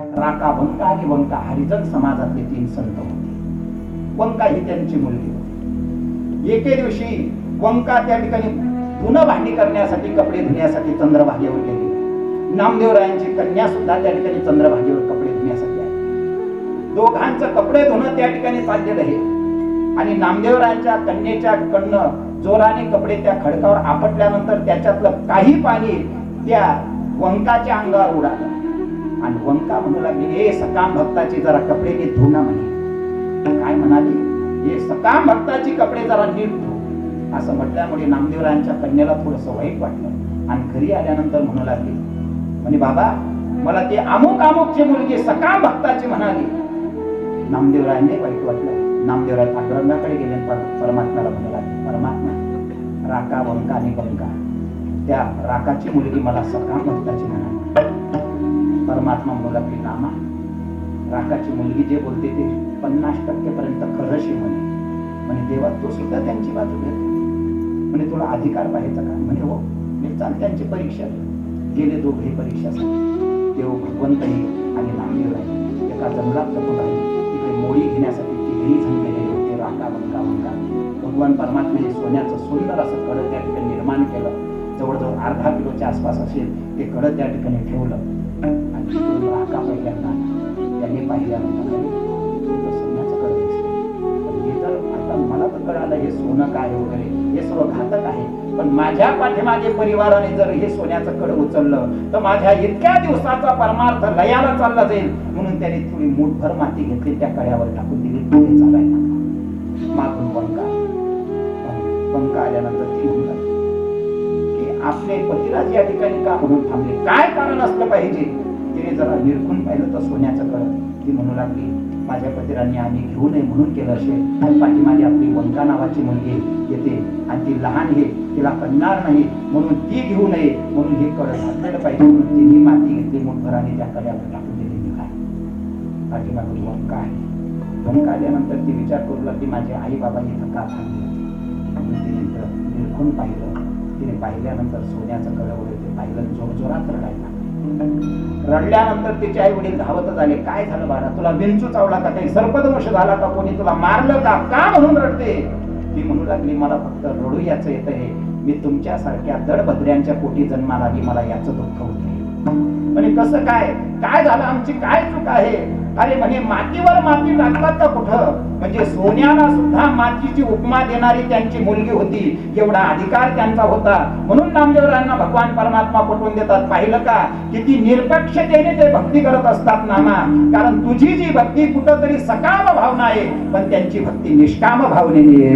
राका वंका आणि वंका हरिजन समाजातले तीन संत होते. वंका ही त्यांची मुलगी होती. एके दिवशी वंका त्या ठिकाणी धुणं भांडी करण्यासाठी कपडे धुण्यासाठी चंद्रभागेवर गेली. नामदेवरायांची कन्या सुद्धा त्या ठिकाणी चंद्रभागेवर कपडे धुण्यासाठी आहे दोघांचं कपडे धुणं त्या ठिकाणी साध्य आहे. आणि नामदेवरायांच्या कन्येच्या कडनं जोराने कपडे त्या खडकावर आपटल्यानंतर त्याच्यातलं काही पाणी त्या वंकाच्या अंगावर उडालं. आणि वंका म्हणू लागली हे सकाम भक्ताची जरा कपडे नीट धुना म्हणे. काय म्हणाली हे सकाम भक्ताची कपडे जरा नीट धु. असं म्हटल्यामुळे नामदेवरायांच्या कन्याला थोडस वाईट वाटलं. आणि घरी आल्यानंतर म्हणू लागली म्हणे बाबा मला ती अमुक अमुकची मुलगी सकाम भक्ताची म्हणाली. नामदेवरायांनी वाईट वाटलं. नामदेवराय पांडुरंगाकडे गेले परमात्म्याला म्हणू लागले परमात्मा राका वंका आणि बंका त्या राकाची मुलगी मला सकाम भक्ताची म्हणाली. परमात्मा म्हणून आपली नामा राकाची मुलगी जे बोलते ते पन्नास टक्केपर्यंत खरंशी म्हणे. म्हणे देवा तो सुद्धा त्यांची बाजू घेतो म्हणे तुला अधिकार पाहिजे का? म्हणे हो मी चाल त्यांची परीक्षा गेले दोघे परीक्षा देव भगवंतही आणि नामदेव राहिले एका जंगलात लपून राहिले तिकडे मोळी घेण्यासाठी तिघेही जण गेलेले होते राका वंका वंका भगवान परमात्म्याने सोन्याचं सुंदर असं कडं त्या ठिकाणी निर्माण केलं. जवळजवळ अर्धा किलोच्या आसपास असेल ते कडं त्या ठिकाणी ठेवलं. आणि पहिल्यांदा त्यांनी पाहिल्यानंतर सोन्याचं हे आता मला तर कळालं हे सोनं काय वगैरे हे सर्व घातक आहे पण माझ्या पाठीमागे परिवाराने जर हे सोन्याचं कड उचललं तर माझ्या इतक्या दिवसाचा परमार्थ लयाला चालला जाईल म्हणून त्याने थोडी मूठभर माती घेतली त्या कड्यावर टाकून दिली पुढे चालायला मागून पंका पंका आल्यानंतर ती म्हणतात की आपले पतिराज या ठिकाणी का म्हणून थांबले? काय कारण असलं पाहिजे? तिने जरा निरखून पाहिलं तर सोन्याचं कळ ती म्हणू लागली माझ्या पतिरांनी आम्ही घेऊ नये म्हणून केलं असेल. आणि पाठीमागे आपली वंका नावाची मुलगी येते आणि ती लहान आहे तिला कळणार नाही म्हणून ती घेऊ नये म्हणून हे कळ घातलेलं पाहिजे म्हणून तिने माती घेतली मुठभराने त्या कड्यावर टाकून दिलेली काय पाठीमागून वंका आहे. वंका आल्यानंतर ती विचार करू लागली माझे आई बाबा इथं का थांबले? तिने निरखून पाहिलं. तिने पाहिल्यानंतर सोन्याचं कळ वगैरे ते पाहिलं जोर जोरात रडल्यानंतर तिचे आई वडील धावतच आले. काय झालं बाळा? तुला विंचू चावला का काही? सर्पदंश झाला का कोणी? तुला मारलं का? का म्हणून रडते? ती म्हणू लागली मला फक्त रडू याचं येत आहे मी तुमच्यासारख्या दडभद्र्यांच्या पोटी जन्माला आली. मला याचं दुःख होते. म्हणे कसं काय? काय झालं? आमची काय चूक आहे? अरे म्हणे मातीवर माती टाकतात का कुठं? म्हणजे सोन्याला सुद्धा मातीची उपमा देणारी त्यांची मुलगी होती. एवढा अधिकार त्यांचा होता. म्हणून नामदेवरांना भगवान परमात्मा पटवून देतात. पाहिलं का? किती निरपेक्षतेने ते भक्ती करत असतात नामा कारण तुझी जी भक्ती कुठंतरी सकाम भावना आहे पण त्यांची भक्ती निष्काम भावनेने